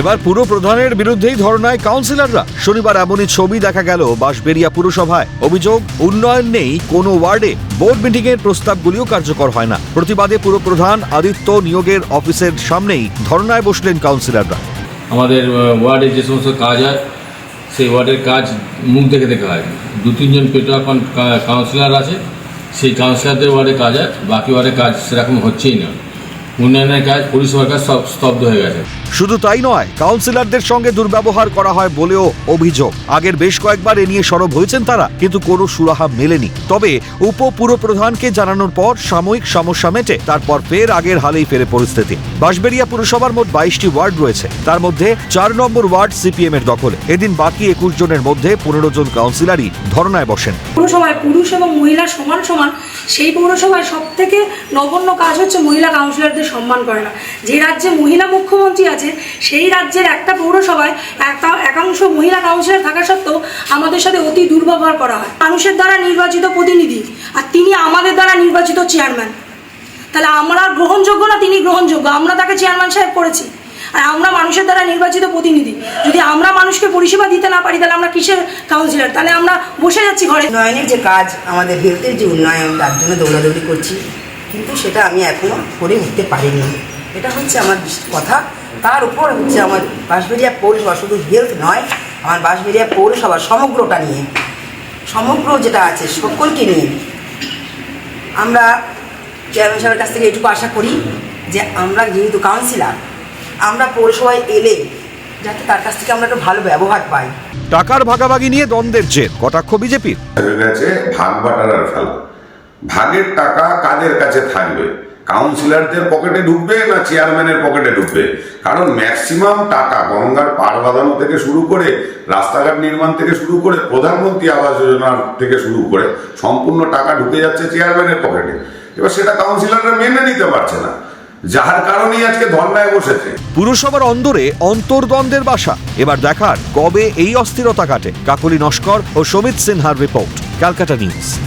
এবার পুরো প্রধানের বিরুদ্ধেই ধর্নায় কাউন্সিলররা। শনিবার এমনই ছবি দেখা গেল বাঁশবেরিয়া পুরসভায়। অভিযোগ, উন্নয়ন নেই কোনো ওয়ার্ডে। বোর্ড মিটিং এর প্রস্তাবগুলিও কার্যকর হয় না। প্রতিবাদে পুরো প্রধান আদিত্য নিয়োগের অফিসের সামনেই ধর্নায় বসলেন কাউন্সিলররা। আমাদের ওয়ার্ডে যে সমস্ত কাজ হয়, সেই ওয়ার্ডের কাজ মুখ দেখে দেখা হয়। দু, তিনজন পেটোয়া কাউন্সিলর আছে। সেই কাউন্সিলরদের ওয়ার্ডে কাজ হয়, বাকি ওয়ার্ডে কাজ সেরকম হচ্ছেই না। উন্নয়নের কাজ পরিষেবার কাজ সব স্তব্ধ হয়ে গেছে। শুধু তাই নয় কাউন্সিলরদের সঙ্গে দুর্ব্যবহার করা হয় বলেও অভিযোগ। আগের বেশ কয়েকবার এ নিয়ে সরব হয়েছেন তারা কিন্তু কোনো সুরাহা মেলেনি। তবে উপ পুরপ্রধানকে জানানোর পর সাময়িক সমস্যা মেটে তারপর ফের আগের হালেই ফেরে পরিস্থিতি। বাঁশবেরিয়া পুরসভার মোট বাইশটি ওয়ার্ড রয়েছে। তার মধ্যে চার নম্বর ওয়ার্ড সিপিএম এর দখলে। এদিন বাকি একুশ জনের মধ্যে পনেরো জন কাউন্সিলরই ধর্নায় বসেন। পৌরসভায় পুরুষ এবং মহিলা সমান সমান সেই পৌরসভায় সব থেকে নগণ্য কাজ হচ্ছে মহিলা কাউন্সিলরদের সম্মান করে না। যে রাজ্যে মহিলা মুখ্যমন্ত্রী আছে, সেই রাজ্যের একটা পৌরসভায় একা- একাংশ মহিলা কাউন্সিলর থাকা সত্ত্বেও আমাদের সাথে অতি দুর্ব্যবহার করা হয়। মানুষের দ্বারা নির্বাচিত প্রতিনিধি আর তিনি আমাদের দ্বারা নির্বাচিত চেয়ারম্যান। তাহলে আমরা গ্রহণযোগ্য না তিনি গ্রহণযোগ্য? আমরা তাকে চেয়ারম্যান সাহেব করেছি। আর আমরা মানুষের দ্বারা নির্বাচিত প্রতিনিধি। যদি আমরা মানুষকে পরিষেবা দিতে না পারি, তাহলে আমরা কিসের কাউন্সিলর? তাহলে আমরা বসে যাচ্ছি ঘরে। উন্নয়নের যে কাজ, আমাদের হেলথের যে উন্নয়ন, তার জন্য দৌড়াদৌড়ি করছি। কিন্তু সেটা আমি এখনও করে উঠতে পারিনি। এটা হচ্ছে আমার কথা। তার উপর হচ্ছে আমার বাঁশবেরিয়া পৌরসভা শুধু হেলথ নয় আমার বাঁশবেরিয়া পৌরসভা সমগ্রটা নিয়ে। সমগ্র যেটা আছে সকলকে নিয়ে আমরা চেয়ারম্যান সাহেবের কাছ থেকে এটুকু আশা করি যে আমরা যেহেতু কাউন্সিলার আমরা পৌরসভায় এলে যাতে তার কাছ থেকে আমরা একটু ভালো ব্যবহার পাই। টাকার ভাগাভাগি নিয়ে দ্বন্দ্বের জের কটাক্ষ বিজেপির। হয়ে গেছে ভাগ বাটারার খেলা ভাগের টাকা কাদের কাছে থাকবে? কাউন্সিলরদের পকেটে ঢুকবে না চেয়ারম্যানের পকেটে ঢুকবে? কারণ ম্যাক্সিমাম টাকা গঙ্গার পাড় বাঁধানো থেকে শুরু করে, রাস্তাঘাট নির্মাণ থেকে শুরু করে, প্রধানমন্ত্রী আবাস যোজনার থেকে শুরু করে, সম্পূর্ণ টাকা ঢুকে যাচ্ছে চেয়ারম্যানের পকেটে এবার সেটা কাউন্সিলররা মেনে নিতে পারছে না। যার কারণেই আজকে ধর্নায় বসেছে। পুরসভার অন্দরে অন্তর্দ্বন্দ্বের বাসা। এবার দেখার কবে এই অস্থিরতা কাটে। কাকলি নস্কর ও সমিত সিনহার রিপোর্ট ক্যালকাটা নিউজ।